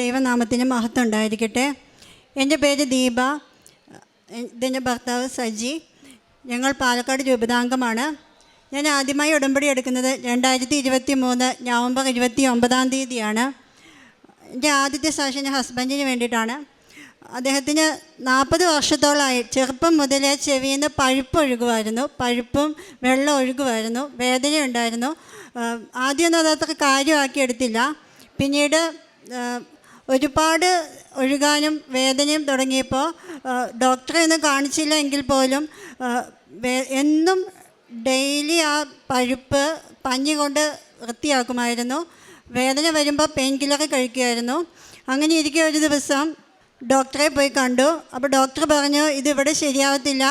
ദൈവനാമത്തിന് മഹത്വം ഉണ്ടായിരിക്കട്ടെ. എന്റെ പേര് ദീപ. ഇതിന്റെ ഭർത്താവ് സജി. ഞങ്ങൾ പാലക്കാട് രൂപതാംഗമാണ്. ഞാൻ ആദ്യമായി ഉടമ്പടി എടുക്കുന്നത് രണ്ടായിരത്തി ഇരുപത്തി മൂന്ന് നവംബർ ഇരുപത്തി ഒമ്പതാം തീയതിയാണ്. എന്റെ ആദ്യത്തെ സാക്ഷി എന്റെ ഹസ്ബൻഡിന് വേണ്ടിയിട്ടാണ്. അദ്ദേഹത്തിന് നാൽപ്പത് വർഷത്തോളമായി ചെറുപ്പം മുതലേ ചെവിയിൽ നിന്ന് പഴുപ്പ് ഒഴുകുമായിരുന്നു. പഴുപ്പും വെള്ളം ഒഴുകുമായിരുന്നു. വേദനയുണ്ടായിരുന്നു ആദ്യമൊന്നും അതത്ര കാര്യമാക്കി എടുത്തില്ല. പിന്നീട് ഒരുപാട് ഒഴുകാനും വേദനയും തുടങ്ങിയപ്പോൾ ഡോക്ടറെ ഒന്നും കാണിച്ചില്ല എങ്കിൽ പോലും എന്നും ഡെയിലി ആ പഴുപ്പ് പഞ്ഞി കൊണ്ട് വൃത്തിയാക്കുമായിരുന്നു. വേദന വരുമ്പോൾ പെയിൻ കില്ലർ കഴിക്കുമായിരുന്നു. അങ്ങനെ ഇരിക്കുക ഒരു ദിവസം ഡോക്ടറെ പോയി കണ്ടു. അപ്പോൾ ഡോക്ടർ പറഞ്ഞു ഇതിവിടെ ശരിയാവത്തില്ല.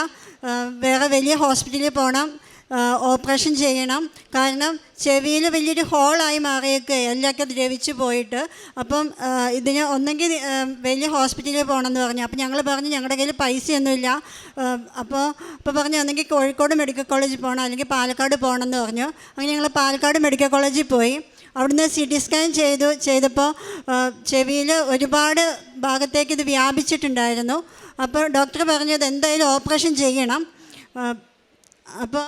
വേറെ വലിയ ഹോസ്പിറ്റലിൽ പോകണം. ഓപ്പറേഷൻ ചെയ്യണം. കാരണം ചെവിയിൽ വലിയൊരു ഹോളായി മാറിയൊക്കെ. എല്ലൊക്കെ ദ്രവിച്ചു പോയിട്ട്. അപ്പം ഇതിന് ഒന്നെങ്കിൽ വലിയ ഹോസ്പിറ്റലിൽ പോകണം എന്ന് പറഞ്ഞു. അപ്പോൾ ഞങ്ങൾ പറഞ്ഞു ഞങ്ങളുടെ കയ്യിൽ പൈസയൊന്നുമില്ല. അപ്പോൾ അപ്പോൾ പറഞ്ഞു ഒന്നെങ്കിൽ കോഴിക്കോട് മെഡിക്കൽ കോളേജിൽ പോകണം അല്ലെങ്കിൽ പാലക്കാട് പോകണം എന്ന് പറഞ്ഞു. അങ്ങനെ ഞങ്ങൾ പാലക്കാട് മെഡിക്കൽ കോളേജിൽ പോയി. അവിടുന്ന് സി ടി സ്കാൻ ചെയ്തു. ചെയ്തപ്പോൾ ചെവിയിൽ ഒരുപാട് ഭാഗത്തേക്ക് ഇത് വ്യാപിച്ചിട്ടുണ്ടായിരുന്നു. അപ്പോൾ ഡോക്ടർ പറഞ്ഞത് എന്തായാലും ഓപ്പറേഷൻ ചെയ്യണം. അപ്പോൾ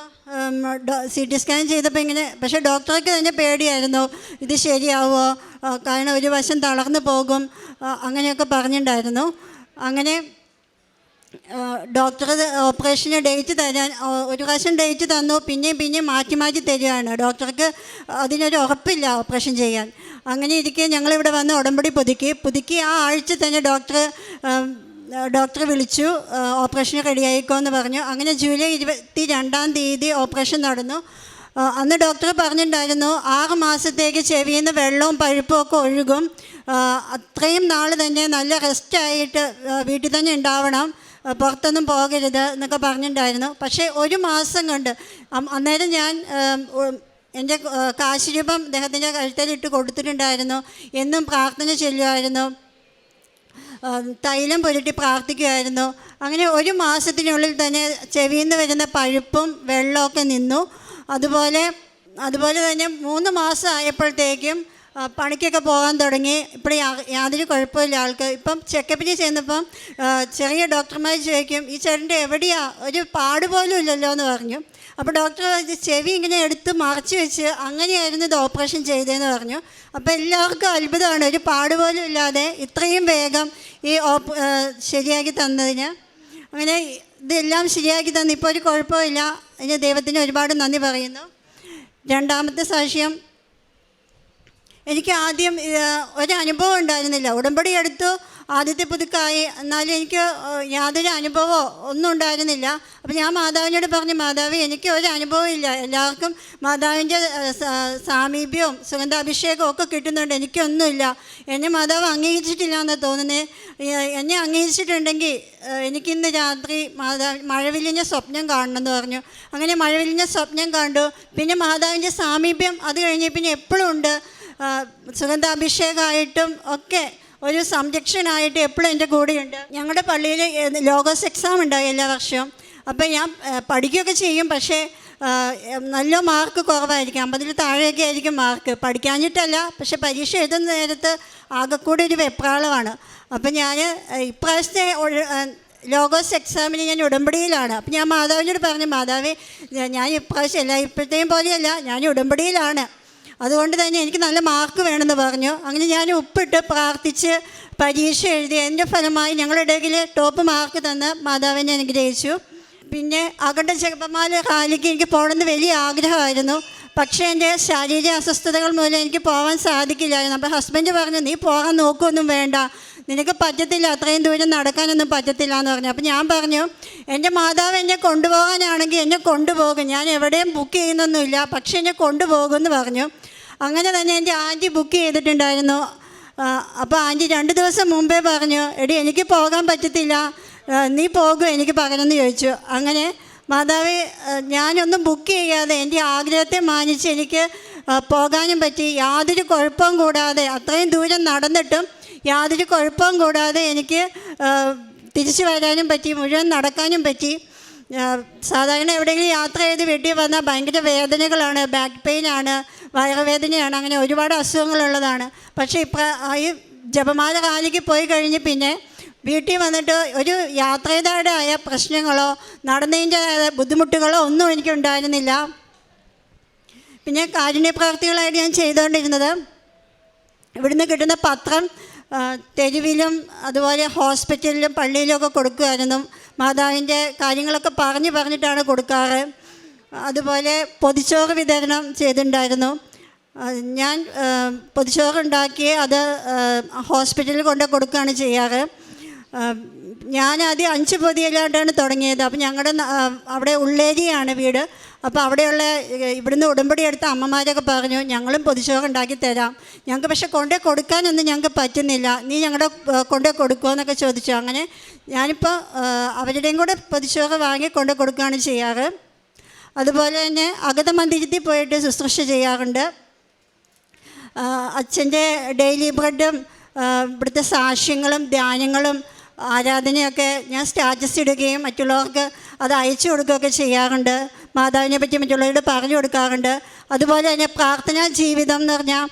സി ടി സ്കാൻ ചെയ്തപ്പോൾ ഇങ്ങനെ പക്ഷേ ഡോക്ടർക്ക് തന്നെ പേടിയായിരുന്നു. ഇത് ശരിയാവുമോ ആ, കാരണം ഒരു വശം തളർന്നു പോകും. അങ്ങനെയൊക്കെ പറഞ്ഞിട്ടുണ്ടായിരുന്നു അങ്ങനെ ഡോക്ടർ ഓപ്പറേഷന് ഡേറ്റ് തരാൻ ഒരു പ്രാവശ്യം ഡേറ്റ് തന്നു. പിന്നെയും പിന്നെയും മാറ്റി മാറ്റി തരികയാണ്. ഡോക്ടർക്ക് അതിനൊരു ഉറപ്പില്ല ഓപ്പറേഷൻ ചെയ്യാൻ. അങ്ങനെ ഇരിക്കെ ഞങ്ങളിവിടെ വന്ന് ഉടമ്പടി പുതുക്കി. പുതുക്കി ആ ആഴ്ച തന്നെ ഡോക്ടർ ഡോക്ടർ വിളിച്ചു. ഓപ്പറേഷന് റെഡിയായിക്കോ എന്ന് പറഞ്ഞു. അങ്ങനെ ജൂലൈ ഇരുപത്തി രണ്ടാം തീയതി ഓപ്പറേഷൻ നടന്നു. അന്ന് ഡോക്ടർ പറഞ്ഞിട്ടുണ്ടായിരുന്നു ആറ് മാസത്തേക്ക് ചെവിയിൽ നിന്ന് വെള്ളവും പഴുപ്പും ഒക്കെ ഒഴുകും. അത്രയും നാൾ തന്നെ നല്ല റെസ്റ്റായിട്ട് വീട്ടിൽ തന്നെ ഉണ്ടാവണം. പുറത്തൊന്നും പോകരുത് എന്നൊക്കെ പറഞ്ഞിട്ടുണ്ടായിരുന്നു. പക്ഷേ ഒരു മാസം കൊണ്ട് അന്നേരം ഞാൻ എന്റെ കാശിരൂപം കാശ് രൂപം അദ്ദേഹത്തിന്റെ കഴുത്തലിട്ട് കൊടുത്തിട്ടുണ്ടായിരുന്നു. എന്നും പ്രാർത്ഥന ചൊല്ലുമായിരുന്നു. തൈലം പുരട്ടി പ്രാർത്ഥിക്കുമായിരുന്നു അങ്ങനെ ഒരു മാസത്തിനുള്ളിൽ തന്നെ ചെവിയിൽ നിന്ന് വരുന്ന പഴുപ്പും വെള്ളമൊക്കെ നിന്നു. അതുപോലെ അതുപോലെ തന്നെ മൂന്ന് മാസം ആയപ്പോഴത്തേക്കും പണിക്കൊക്കെ പോകാൻ തുടങ്ങി. ഇപ്പോൾ യാതൊരു കുഴപ്പമില്ല ആൾക്ക്. ഇപ്പം ചെക്കപ്പിന് ചെന്നപ്പം ചെറിയ ഡോക്ടർമാർ ചോദിക്കും ഈ ചേട്ടന്റെ എവിടെയാ? ഒരു പാട് പോലും ഇല്ലല്ലോ എന്ന് പറഞ്ഞു. അപ്പോൾ ഡോക്ടർ ഇത് ചെവി ഇങ്ങനെ എടുത്ത് മറച്ചു വെച്ച് അങ്ങനെയായിരുന്നു ഇത് ഓപ്പറേഷൻ ചെയ്തതെന്ന് പറഞ്ഞു. അപ്പോൾ എല്ലാവർക്കും അത്ഭുതമാണ്. ഒരു പാട് പോലും ഇല്ലാതെ ഇത്രയും വേഗം ഈ ഓപ്പ് ശരിയാക്കി തന്നതിന്. അങ്ങനെ ഇതെല്ലാം ശരിയാക്കി തന്നു. ഇപ്പോൾ ഒരു കുഴപ്പമില്ല. അതിന് ദൈവത്തിന് ഒരുപാട് നന്ദി പറയുന്നു. രണ്ടാമത്തെ സാക്ഷ്യം എനിക്ക് ആദ്യം ഒരനുഭവം ഉണ്ടായിരുന്നില്ല. ഉടമ്പടി എടുത്തു. ആദ്യത്തെ പുതുക്കായി. എന്നാലും എനിക്ക് യാതൊരു അനുഭവമോ ഒന്നും ഉണ്ടായിരുന്നില്ല. അപ്പോൾ ഞാൻ മാതാവിനോട് പറഞ്ഞു മാതാവ് എനിക്ക് ഒരു അനുഭവം ഇല്ല. എല്ലാവർക്കും മാതാവിന്റെ സാമീപ്യവും സുഗന്ധാഭിഷേകവും ഒക്കെ കിട്ടുന്നുണ്ട്. എനിക്കൊന്നുമില്ല. എന്നെ മാതാവ് അംഗീകരിച്ചിട്ടില്ല എന്ന് തോന്നുന്നത് എന്നെ അംഗീകരിച്ചിട്ടുണ്ടെങ്കിൽ എനിക്കിന്ന് രാത്രി മാതാവ് മഴവിലിഞ്ഞ സ്വപ്നം കാണണമെന്ന് പറഞ്ഞു. അങ്ങനെ മഴവിലിഞ്ഞ സ്വപ്നം കണ്ടു. പിന്നെ മാതാവിന്റെ സാമീപ്യം അത് കഴിഞ്ഞ് പിന്നെ എപ്പോഴും ഉണ്ട്. സുഗന്ധാഭിഷേകമായിട്ടും ഒക്കെ ഒരു സംരക്ഷനായിട്ട് എപ്പോഴും എന്റെ കൂടെയുണ്ട്. ഞങ്ങളുടെ പള്ളിയിൽ ലോഗോസ് എക്സാം ഉണ്ടായി എല്ലാ വർഷവും. അപ്പം ഞാൻ പഠിക്കുകയൊക്കെ ചെയ്യും പക്ഷേ നല്ല മാർക്ക് കുറവായിരിക്കും. അമ്പതിൽ താഴെയൊക്കെ ആയിരിക്കും മാർക്ക് പഠിക്കാഞ്ഞിട്ടല്ല പക്ഷെ പരീക്ഷ എഴുതുന്ന നേരത്ത് ആകെക്കൂടെ ഒരു വെപ്രാളമാണ്. അപ്പം ഞാൻ ഇപ്രാവശ്യത്തെ ലോഗോസ് എക്സാമിന് ഞാൻ ഉടമ്പടിയിലാണ്. അപ്പം ഞാൻ മാതാവിനോട് പറഞ്ഞു മാതാവേ ഞാൻ- ഇപ്രാവശ്യം എല്ലാ ഇപ്പോഴത്തെയും പോലെയല്ല ഞാൻ ഉടമ്പടിയിലാണ്. അതുകൊണ്ട് തന്നെ എനിക്ക് നല്ല മാർക്ക് വേണമെന്ന് പറഞ്ഞു. അങ്ങനെ ഞാൻ ഉപ്പിട്ട് പ്രാർത്ഥിച്ച് പരീക്ഷ എഴുതി എന്റെ ഫലമായി ഞങ്ങളുടെ ഇടയിൽ ടോപ്പ് മാർക്ക് തന്ന് മാതാവിനെ അനുഗ്രഹിച്ചു. പിന്നെ അകണ്ട ചെറുപ്പമാല റാലിക്ക് എനിക്ക് പോകണമെന്ന് വലിയ ആഗ്രഹമായിരുന്നു. പക്ഷേ എന്റെ ശാരീരിക അസ്വസ്ഥതകൾ മൂലം എനിക്ക് പോകാൻ സാധിക്കില്ലായിരുന്നു. അപ്പോൾ ഹസ്ബൻഡ് പറഞ്ഞു നീ പോകാൻ നോക്കുമൊന്നും വേണ്ട. നിനക്ക് പറ്റത്തില്ല അത്രയും ദൂരം നടക്കാനൊന്നും പറ്റത്തില്ല എന്ന് പറഞ്ഞു. അപ്പോൾ ഞാൻ പറഞ്ഞു എന്റെ മാതാവ് എന്നെ കൊണ്ടുപോകാനാണെങ്കിൽ എന്നെ കൊണ്ടുപോകും. ഞാൻ എവിടെയും ബുക്ക് ചെയ്യുന്നൊന്നുമില്ല. പക്ഷേ എന്നെ കൊണ്ടുപോകുമെന്ന് പറഞ്ഞു. അങ്ങനെ തന്നെ എന്റെ ആന്റി ബുക്ക് ചെയ്തിട്ടുണ്ടായിരുന്നു. അപ്പോൾ ആന്റി രണ്ട് ദിവസം മുമ്പേ പറഞ്ഞു എടി എനിക്ക് പോകാൻ പറ്റത്തില്ല. നീ പോകും എനിക്ക് പകരമെന്ന് ചോദിച്ചു. അങ്ങനെ മാതാവ് ഞാനൊന്നും ബുക്ക് ചെയ്യാതെ എന്റെ ആഗ്രഹത്തെ മാനിച്ച് എനിക്ക് പോകാനും പറ്റി. യാതൊരു കുഴപ്പവും കൂടാതെ അത്രയും ദൂരം നടന്നിട്ടും യാതൊരു കുഴപ്പവും കൂടാതെ എനിക്ക് തിരിച്ചു വരാനും പറ്റി മുഴുവൻ നടക്കാനും പറ്റി. സാധാരണ എവിടെയെങ്കിലും യാത്ര ചെയ്ത് വീട്ടിൽ വന്നാൽ ഭയങ്കര വേദനകളാണ് ബാക്ക് പെയിനാണ് വയറുവേദനയാണ് അങ്ങനെ ഒരുപാട് അസുഖങ്ങളുള്ളതാണ്. പക്ഷേ ഇപ്പം ഈ ജപമാല കാലിക്ക് പോയി കഴിഞ്ഞ് പിന്നെ വീട്ടിൽ വന്നിട്ട് ഒരു യാത്രയുടെ ആയ പ്രശ്നങ്ങളോ നടന്നതിന്റെ ബുദ്ധിമുട്ടുകളോ ഒന്നും എനിക്ക് ഉണ്ടായിരുന്നില്ല. പിന്നെ കാരുണ്യ പ്രവർത്തികളായിട്ട് ഞാൻ ചെയ്തുകൊണ്ടിരുന്നത് ഇവിടുന്ന് കിട്ടുന്ന പത്രം തെരുവിലും അതുപോലെ ഹോസ്പിറ്റലിലും പള്ളിയിലും ഒക്കെ കൊടുക്കുമായിരുന്നു. മാതാവിന്റെ കാര്യങ്ങളൊക്കെ പറഞ്ഞു പറഞ്ഞിട്ടാണ് കൊടുക്കാറ്. അതുപോലെ പൊതിച്ചോറ് വിതരണം ചെയ്തിട്ടുണ്ടായിരുന്നു. ഞാൻ പൊതിച്ചോറുണ്ടാക്കി അത് ഹോസ്പിറ്റലിൽ കൊണ്ട് കൊടുക്കുകയാണ് ചെയ്യാറ്. ഞാനാദ്യം അഞ്ച് പൊതിയിലാണ്ടാണ് തുടങ്ങിയത്. അപ്പോൾ ഞങ്ങളുടെ അവിടെ ഉള്ളേരിയാണ് വീട്. അപ്പോൾ അവിടെയുള്ള ഇവിടുന്ന് ഉടമ്പടി എടുത്ത അമ്മമാരൊക്കെ പറഞ്ഞു ഞങ്ങളും പൊതുശോകം ഉണ്ടാക്കി തരാം. ഞങ്ങൾക്ക് പക്ഷെ കൊണ്ടേ കൊടുക്കാനൊന്നും ഞങ്ങൾക്ക് പറ്റുന്നില്ല. നീ ഞങ്ങളുടെ കൊണ്ടേ കൊടുക്കുമോ എന്നൊക്കെ ചോദിച്ചു. അങ്ങനെ ഞാനിപ്പോൾ അവരുടെയും കൂടെ പൊതുശോകം വാങ്ങി കൊണ്ടു കൊടുക്കുകയാണ് ചെയ്യാറ്. അതുപോലെ തന്നെ അഗത മന്ദിരത്തിൽ പോയിട്ട് ശുശ്രൂഷ ചെയ്യാറുണ്ട്. അച്ഛന്റെ ഡെയിലി ബ്രെഡും ഇവിടുത്തെ സാക്ഷ്യങ്ങളും ധ്യാനങ്ങളും ആരാധനയൊക്കെ ഞാൻ സ്റ്റാറ്റസ് ഇടുകയും മറ്റുള്ളവർക്ക് അത് അയച്ചു കൊടുക്കുകയൊക്കെ ചെയ്യാറുണ്ട്. മാതാവിനെ പറ്റി മറ്റുള്ളവരോട് പറഞ്ഞു കൊടുക്കാറുണ്ട്. അതുപോലെ തന്നെ പ്രാർത്ഥനാ ജീവിതം എന്ന് പറഞ്ഞാൽ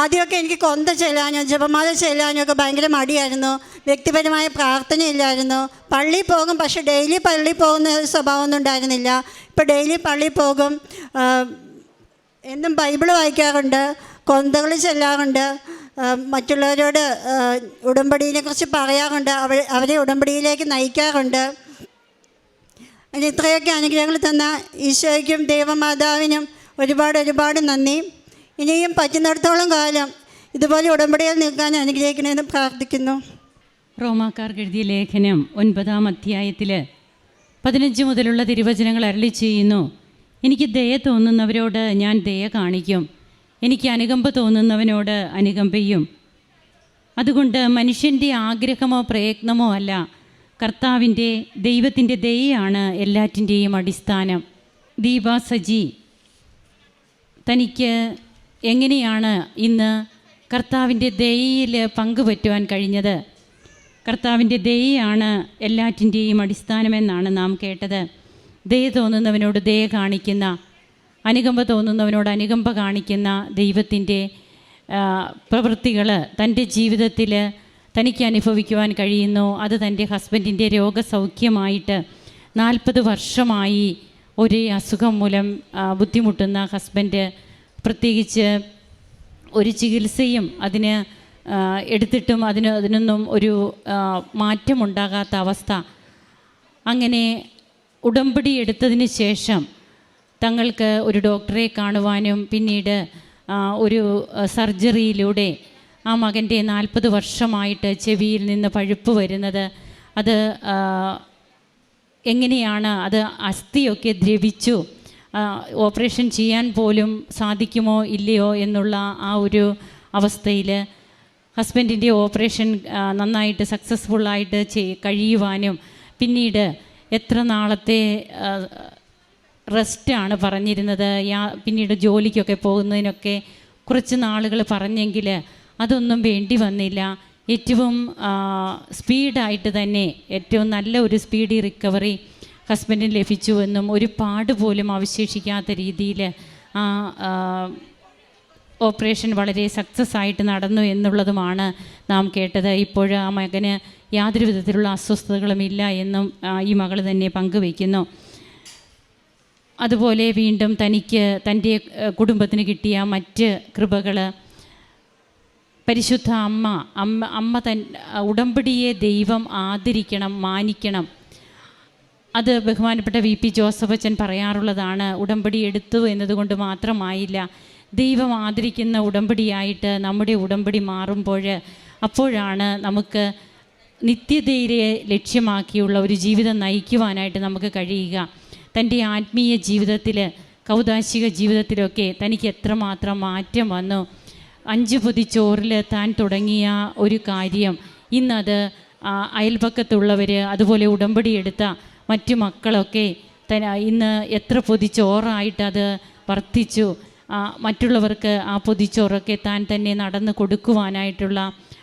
ആദ്യമൊക്കെ എനിക്ക് കൊന്ത ചെല്ലാനും ജപമാല ചെല്ലാനും ഒക്കെ ഭയങ്കര മടിയായിരുന്നു. വ്യക്തിപരമായ പ്രാർത്ഥനയില്ലായിരുന്നു പള്ളിയിൽ പോകും പക്ഷെ ഡെയിലി പള്ളിയിൽ പോകുന്ന സ്വഭാവമൊന്നും ഉണ്ടായിരുന്നില്ല. ഇപ്പോൾ ഡെയിലി പള്ളിയിൽ പോകും എന്നും ബൈബിൾ വായിക്കാറുണ്ട് കൊന്തകൾ ചെല്ലാറുണ്ട് മറ്റുള്ളവരോട് ഉടമ്പടിയിനെക്കുറിച്ച് ഉടമ്പടിയെ പറയാറുണ്ട് അവ അവരെ ഉടമ്പടിയിലേക്ക് നയിക്കാറുണ്ട്. അങ്ങനെ ഇത്രയൊക്കെ അനുഗ്രഹങ്ങൾ തന്ന ഈശോയ്ക്കും ദൈവമാതാവിനും ഒരുപാട് ഒരുപാട് നന്ദി. ഇനിയും പറ്റുന്നിടത്തോളം കാലം ഇതുപോലെ ഉടമ്പടിയിൽ നിൽക്കാൻ അനുഗ്രഹിക്കണമെന്ന് പ്രാർത്ഥിക്കുന്നു. റോമാക്കാർക്ക് എഴുതിയ ലേഖനം ഒൻപതാം അധ്യായത്തിൽ പതിനഞ്ച് മുതലുള്ള തിരുവചനങ്ങൾ അരളി ചെയ്യുന്നു. എനിക്ക് ദയ തോന്നുന്നവരോട് ഞാൻ ദയ കാണിക്കും. എനിക്ക് അനുകമ്പ തോന്നുന്നവനോട് അനുകമ്പയും. അതുകൊണ്ട് മനുഷ്യന്റെ ആഗ്രഹമോ പ്രയത്നമോ അല്ല കർത്താവിന്റെ ദൈവത്തിന്റെ ദയയാണ് എല്ലാറ്റിന്റെയും അടിസ്ഥാനം. ദീപ സജി തനിക്ക് എങ്ങനെയാണ് ഇന്ന് കർത്താവിന്റെ ദയയിൽ പങ്കുപറ്റുവാൻ കഴിഞ്ഞത്? കർത്താവിന്റെ ദയയാണ് എല്ലാറ്റിന്റെയും അടിസ്ഥാനമെന്നാണ് നാം കേട്ടത്. ദയ തോന്നുന്നവനോട് ദയ കാണിക്കുന്ന അനുകമ്പ തോന്നുന്നവനോട് അനുകമ്പ കാണിക്കുന്ന ദൈവത്തിന്റെ പ്രവൃത്തികൾ തന്റെ ജീവിതത്തിൽ തനിക്ക് അനുഭവിക്കുവാൻ കഴിയുന്നു. അത് തന്റെ ഹസ്ബൻഡിന്റെ രോഗസൗഖ്യമായിട്ട് നാൽപ്പത് വർഷമായി ഒരേ അസുഖം മൂലം ബുദ്ധിമുട്ടുന്ന ഹസ്ബൻഡ് പ്രത്യേകിച്ച് ഒരു ചികിത്സയും അതിന് എടുത്തിട്ടും അതിന് അതിനൊന്നും ഒരു മാറ്റമുണ്ടാകാത്ത അവസ്ഥ. അങ്ങനെ ഉടമ്പടി എടുത്തതിന് ശേഷം തങ്ങൾക്ക് ഒരു ഡോക്ടറെ കാണുവാനും പിന്നീട് ഒരു സർജറിയിലൂടെ ആ മകന്റെ നാൽപ്പത് വർഷമായിട്ട് ചെവിയിൽ നിന്ന് പഴുപ്പ് വരുന്നത്. അത് എങ്ങനെയാണ് അത് അസ്ഥിയൊക്കെ ദ്രവിച്ചു? ഓപ്പറേഷൻ ചെയ്യാൻ പോലും സാധിക്കുമോ ഇല്ലയോ എന്നുള്ള ആ ഒരു അവസ്ഥയിൽ ഹസ്ബൻഡിന്റെ ഓപ്പറേഷൻ നന്നായിട്ട് സക്സസ്ഫുള്ളായിട്ട് ചെയ് കഴിയുവാനും പിന്നീട് എത്ര നാളത്തെ റെസ്റ്റാണ് പറഞ്ഞിരുന്നത്? യാ പിന്നീട് ജോലിക്കൊക്കെ പോകുന്നതിനൊക്കെ കുറച്ച് നാളുകൾ പറഞ്ഞെങ്കിൽ അതൊന്നും വേണ്ടി വന്നില്ല. ഏറ്റവും സ്പീഡായിട്ട് തന്നെ ഏറ്റവും നല്ല ഒരു സ്പീഡി റിക്കവറി ഹസ്ബൻഡിന് ലഭിച്ചുവെന്നും ഒരു പാട് പോലും അവശേഷിക്കാത്ത രീതിയിൽ ആ, ഓപ്പറേഷൻ വളരെ സക്സസ് ആയിട്ട് നടന്നു എന്നുള്ളതുമാണ് നാം കേട്ടത്. ഇപ്പോൾ ആ മകന് യാതൊരു വിധത്തിലുള്ള അസ്വസ്ഥതകളും ഇല്ല എന്നും ഈ മകൾ തന്നെ പങ്കുവയ്ക്കുന്നു. അതുപോലെ വീണ്ടും തനിക്ക് തന്റെ കുടുംബത്തിന് കിട്ടിയ മറ്റ് കൃപകൾ പരിശുദ്ധ അമ്മ അമ്മ അമ്മ തൻ ഉടമ്പടിയെ ദൈവം ആദരിക്കണം മാനിക്കണം. അത് ബഹുമാനപ്പെട്ട വി പി ജോസഫ് അച്ഛൻ പറയാറുള്ളതാണ് ഉടമ്പടി എടുത്തു എന്നതുകൊണ്ട് മാത്രമായില്ല ദൈവം ആദരിക്കുന്ന ഉടമ്പടിയായിട്ട് നമ്മുടെ ഉടമ്പടി മാറുമ്പോൾ അപ്പോഴാണ് നമുക്ക് നിത്യതയെ ലക്ഷ്യമാക്കിയുള്ള ഒരു ജീവിതം നയിക്കുവാനായിട്ട് നമുക്ക് കഴിയുക. തന്റെ ആത്മീയ ജീവിതത്തിൽ കൗതാശിക ജീവിതത്തിലൊക്കെ തനിക്ക് എത്രമാത്രം മാറ്റം വന്നു. അഞ്ച് പൊതി ചോറിൽ താൻ തുടങ്ങിയ ഒരു കാര്യം. ഇന്നത് അയൽപക്കത്തുള്ളവർ അതുപോലെ ഉടമ്പടി എടുത്ത മറ്റു മക്കളൊക്കെ ഇന്ന് എത്ര പൊതി ചോറായിട്ട് അത് വർത്തിച്ചു മറ്റുള്ളവർക്ക് ആ പൊതിച്ചോറൊക്കെ താൻ തന്നെ നടന്ന് കൊടുക്കുവാനായിട്ടുള്ള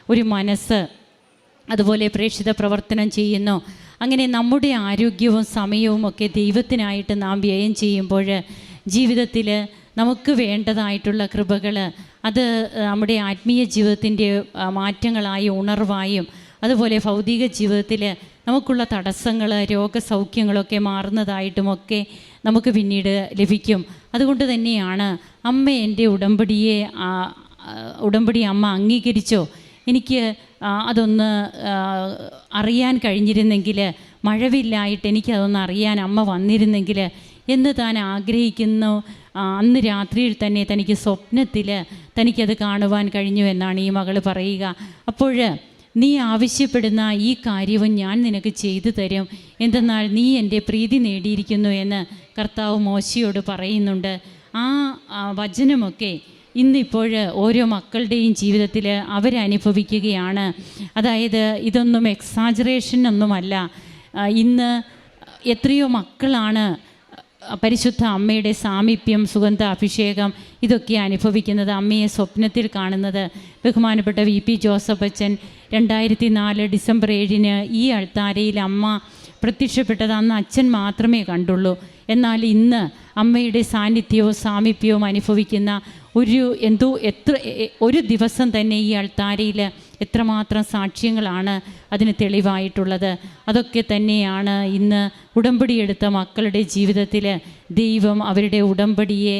ഒരു മനസ്സ് അതുപോലെ പ്രേക്ഷിത പ്രവർത്തനം ചെയ്യുന്നു. അങ്ങനെ നമ്മുടെ ആരോഗ്യവും സമയവും ഒക്കെ ദൈവത്തിനായിട്ട് നാം വ്യയം ചെയ്യുമ്പോൾ ജീവിതത്തിൽ നമുക്ക് വേണ്ടതായിട്ടുള്ള കൃപകൾ അത് നമ്മുടെ ആത്മീയ ജീവിതത്തിന്റെ മാറ്റങ്ങളായി ഉണർവായും അതുപോലെ ഭൗതിക ജീവിതത്തിൽ നമുക്കുള്ള തടസ്സങ്ങൾ രോഗസൗഖ്യങ്ങളൊക്കെ മാറുന്നതായിട്ടുമൊക്കെ നമുക്ക് പിന്നീട് ലഭിക്കും. അതുകൊണ്ട് തന്നെയാണ് അമ്മ എന്റെ ഉടമ്പടിയെ ഉടമ്പടി അമ്മ അംഗീകരിച്ചോ? എനിക്ക് അതൊന്ന് അറിയാൻ കഴിഞ്ഞിരുന്നെങ്കിൽ മഴവില്ലായിട്ട് എനിക്കതൊന്ന് അറിയാൻ അമ്മ വന്നിരുന്നെങ്കിൽ എന്ന് താൻ ആഗ്രഹിക്കുന്നു. അന്ന് രാത്രിയിൽ തന്നെ തനിക്ക് സ്വപ്നത്തിൽ തനിക്കത് കാണുവാൻ കഴിഞ്ഞു എന്നാണ് ഈ മകൾ പറയുക. അപ്പോൾ നീ ആവശ്യപ്പെടുന്ന ഈ കാര്യവും ഞാൻ നിനക്ക് ചെയ്തു തരും. എന്തെന്നാൽ നീ എന്റെ പ്രീതി നേടിയിരിക്കുന്നു എന്ന് കർത്താവ് മോശയോട് പറയുന്നുണ്ട്. ആ വചനമൊക്കെ ഇന്നിപ്പോൾ ഓരോ മക്കളുടെയും ജീവിതത്തിൽ അവരനുഭവിക്കുകയാണ്. അതായത് ഇതൊന്നും എക്സാജറേഷൻ ഒന്നുമല്ല. ഇന്ന് എത്രയോ മക്കളാണ് പരിശുദ്ധ അമ്മയുടെ സാമീപ്യം സുഗന്ധ അഭിഷേകം ഇതൊക്കെ അനുഭവിക്കുന്നത് അമ്മയെ സ്വപ്നത്തിൽ കാണുന്നത് ബഹുമാനപ്പെട്ട വി പി ജോസഫ് അച്ഛൻ. രണ്ടായിരത്തി നാല് ഡിസംബർ ഏഴിന് ഈ അൾത്താരയിൽ അമ്മ പ്രത്യക്ഷപ്പെട്ടത് അന്ന് അച്ഛൻ മാത്രമേ കണ്ടുള്ളൂ. എന്നാൽ ഇന്ന് അമ്മയുടെ സാന്നിധ്യവും സാമീപ്യവും അനുഭവിക്കുന്ന ഒരു എന്തോ എത്ര ഒരു ദിവസം തന്നെ ഈ അൾത്താരയിൽ എത്രമാത്രം സാക്ഷ്യങ്ങളാണ് അതിന് തെളിവായിട്ടുള്ളത്? അതൊക്കെ തന്നെയാണ് ഇന്ന് ഉടമ്പടിയെടുത്ത മക്കളുടെ ജീവിതത്തിൽ ദൈവം അവരുടെ ഉടമ്പടിയെ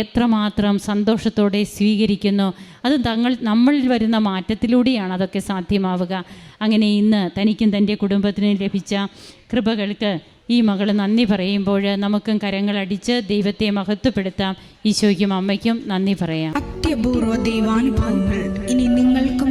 എത്രമാത്രം സന്തോഷത്തോടെ സ്വീകരിക്കുന്നു. അത് തങ്ങൾ നമ്മളിൽ വരുന്ന മാറ്റത്തിലൂടെയാണ് അതൊക്കെ സാധ്യമാവുക. അങ്ങനെ ഇന്ന് തനിക്കും തന്റെ കുടുംബത്തിനും ലഭിച്ച കൃപകൾക്ക് ഈ മകൾ നന്ദി പറയുമ്പോൾ നമുക്കും കരങ്ങളടിച്ച് ദൈവത്തെ മഹത്വപ്പെടുത്താം. ഈശോയ്ക്കും അമ്മയ്ക്കും നന്ദി പറയാം. അത്യപൂർവ ദൈവാനുഭവങ്ങൾ. ഇനി നിങ്ങൾക്കും